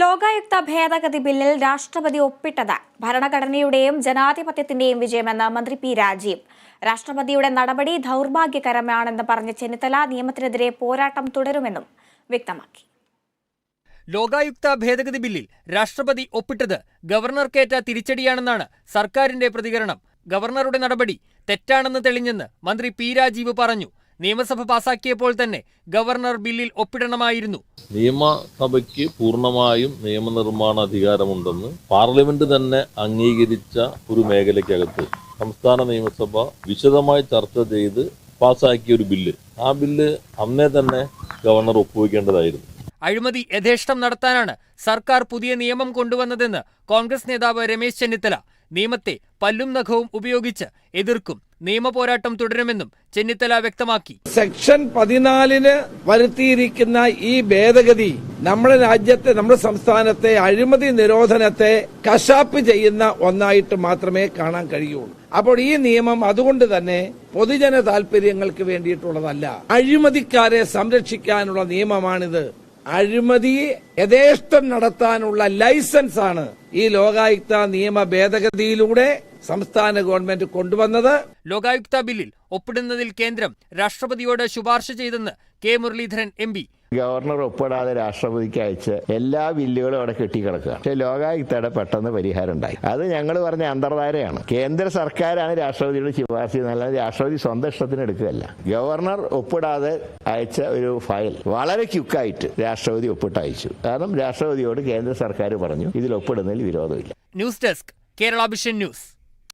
ലോകായുക്ത ഭേദഗതി ബില്ലിൽ രാഷ്ട്രപതി ഒപ്പിട്ടത് ഭരണഘടനയുടെയും ജനാധിപത്യത്തിന്റെയും വിജയമെന്ന് മന്ത്രി പി രാജീവ്. രാഷ്ട്രപതിയുടെ നടപടി ദൗർഭാഗ്യകരമാണെന്ന് പറഞ്ഞ ചെന്നിത്തല നിയമത്തിനെതിരെ പോരാട്ടം തുടരുമെന്നും വ്യക്തമാക്കി. ലോകായുക്ത ഭേദഗതി ബില്ലിൽ രാഷ്ട്രപതി ഒപ്പിട്ടത് ഗവർണർക്കേറ്റ തിരിച്ചടിയാണെന്നാണ് സർക്കാരിന്റെ പ്രതികരണം. ഗവർണറുടെ നടപടി തെറ്റാണെന്ന് തെളിഞ്ഞെന്ന് മന്ത്രി പി രാജീവ് പറഞ്ഞു. നിയമസഭ പാസാക്കിയപ്പോൾ തന്നെ ഗവർണർ ബില്ലിൽ ഒപ്പിടണമായിരുന്നു. നിയമസഭയ്ക്ക് പൂർണമായും നിയമനിർമ്മാണ അധികാരമുണ്ടെന്ന് പാർലമെന്റ് തന്നെ അംഗീകരിച്ച ഒരു മേഖലയ്ക്കകത്ത് സംസ്ഥാന നിയമസഭ വിശദമായി ചർച്ച ചെയ്ത് പാസാക്കിയ ഒരു ബില്ല്. ആ ബില്ല് അന്നേ തന്നെ ഗവർണർ ഒപ്പുവെക്കേണ്ടതായിരുന്നു. അഴിമതി യഥേഷ്ടം നടത്താനാണ് സർക്കാർ പുതിയ നിയമം കൊണ്ടുവന്നതെന്ന് കോൺഗ്രസ് നേതാവ് രമേശ് ചെന്നിത്തല. നിയമത്തെ പല്ലും നഖവും ഉപയോഗിച്ച് എതിർക്കും നിയമപോരാട്ടം തുടരുമെന്നും ചെന്നിത്തല വ്യക്തമാക്കി. സെക്ഷൻ പതിനാലിന് വരുത്തിയിരിക്കുന്ന ഈ ഭേദഗതി നമ്മുടെ രാജ്യത്തെ നമ്മുടെ സംസ്ഥാനത്തെ അഴിമതി നിരോധനത്തെ കശാപ്പ് ചെയ്യുന്ന ഒന്നായിട്ട് മാത്രമേ കാണാൻ കഴിയുള്ളൂ. അപ്പോൾ ഈ നിയമം അതുകൊണ്ട് തന്നെ പൊതുജന താല്പര്യങ്ങൾക്ക് വേണ്ടിയിട്ടുള്ളതല്ല. അഴിമതിക്കാരെ സംരക്ഷിക്കാനുള്ള നിയമമാണിത്. അഴിമതി യഥേഷ്ടം നടത്താനുള്ള ലൈസൻസ് ആണ് ഈ ലോകായുക്ത നിയമ ഭേദഗതിയിലൂടെ സംസ്ഥാന ഗവൺമെന്റ് കൊണ്ടുവന്നത്. ലോകായുക്ത ബില്ലിൽ ഒപ്പിടുന്നതിൽ കേന്ദ്രം രാഷ്ട്രപതിയോട് ശുപാർശ ചെയ്തെന്ന് കെ മുരളീധരൻ എം ഗവർണർ ഒപ്പിടാതെ രാഷ്ട്രപതിക്ക് അയച്ച് എല്ലാ ബില്ലുകളും അവിടെ കെട്ടിക്കിടക്കുക. പക്ഷെ ലോകായുക്തയുടെ പെട്ടെന്ന് പരിഹാരം ഉണ്ടായി. അത് ഞങ്ങൾ പറഞ്ഞ അന്തർധാരയാണ്. കേന്ദ്ര സർക്കാരാണ് രാഷ്ട്രപതിയുടെ ശുപാർശ ചെയ്യുന്നത് രാഷ്ട്രപതി സ്വന്തം ഇഷ്ടത്തിന് എടുക്കുകയല്ല. ഗവർണർ ഒപ്പിടാതെ അയച്ച ഒരു ഫയൽ വളരെ ക്യുക്കായിട്ട് രാഷ്ട്രപതി ഒപ്പിട്ട് അയച്ചു. കാരണം രാഷ്ട്രപതിയോട് കേന്ദ്ര സർക്കാർ പറഞ്ഞു ഇതിൽ ഒപ്പിടുന്നതിൽ വിരോധമില്ല. News desk Kerala vision news.